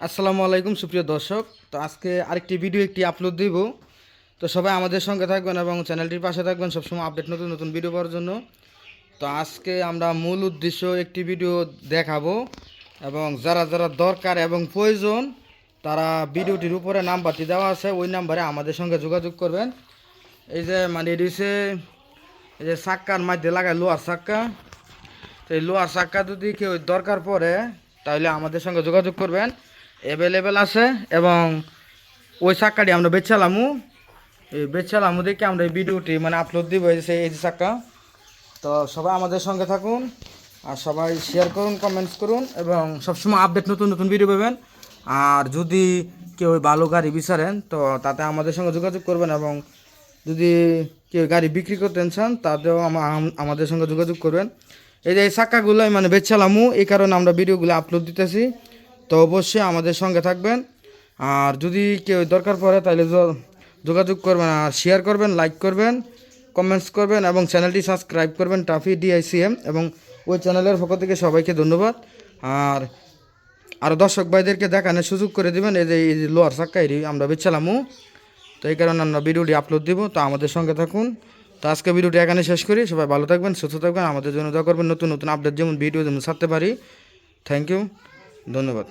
আসসালামু আলাইকুম, সুপ্রিয় দর্শক। তো আজকে আরেকটি ভিডিও একটি আপলোড দিব। তো সবাই আমাদের সঙ্গে থাকবেন এবং চ্যানেলটির পাশে থাকবেন সবসময় আপডেট নতুন নতুন ভিডিও পাওয়ার জন্য। তো আজকে আমরা মূল উদ্দেশ্য একটি ভিডিও দেখাবো এবং যারা যারা দরকার এবং প্রয়োজন, তারা ভিডিওটির উপরে নাম্বারটি দেওয়া আছে। ওই নাম্বারে আমাদের সঙ্গে যোগাযোগ করবেন। এই যে মানে এটি এই যে চাক্কার মাধ্যমে লাগায় লোহার চাক্কা। তো এই লোহার চাক্কা যদি কেউ দরকার পড়ে, তাহলে আমাদের সঙ্গে যোগাযোগ করবেন। অ্যাভেলেবেল আছে এবং ওই চাক্কাটি আমরা বেচালামু এই বেচালামু দেখে আমরা এই ভিডিওটি মানে আপলোড দিব, এই যে এই যে চাক্কা তো সবাই আমাদের সঙ্গে থাকুন আর সবাই শেয়ার করুন কমেন্টস করুন এবং সবসময় আপডেট নতুন নতুন ভিডিও পাবেন। আর যদি কেউ ভালো গাড়ি বিচারেন, তো তাতে আমাদের সঙ্গে যোগাযোগ করবেন এবং যদি কেউ গাড়ি বিক্রি করতে চান, তাতেও আমা- আমাদের সঙ্গে যোগাযোগ করবেন। এই যে এই চাক্কাগুলো মানে বেচালামু এই কারণে আমরা ভিডিওগুলো আপলোড দিতেছি। তো অবশ্যই আমাদের সঙ্গে থাকবেন। আর যদি কেউ দরকার পড়ে তাহলে যোগাযোগ করবেন আর শেয়ার করবেন লাইক করবেন কমেন্টস করবেন এবং চ্যানেলটি সাবস্ক্রাইব করবেন টাফি ডিআইসিএম এবং ওই চ্যানেলের পক্ষ থেকে সবাইকে ধন্যবাদ। আর আরও দর্শক ভাইদেরকে দেখানোর সুযোগ করে দিবেন, এই যে এই যে লোয়ার চাক্কাইরি আমরা বেচালামু তো এই কারণে আমরা ভিডিওটি আপলোড দিব, তো আমাদের সঙ্গে থাকুন। তো আজকে ভিডিওটি এখানে শেষ করি, সবাই ভালো থাকবেন, সুস্থ থাকবেন, আমাদের জন্য দোয়া করবেন, নতুন নতুন আপডেট যেমন ভিডিও যেমন ছাড়তে পারি। থ্যাংক ইউ ধন্যবাদ।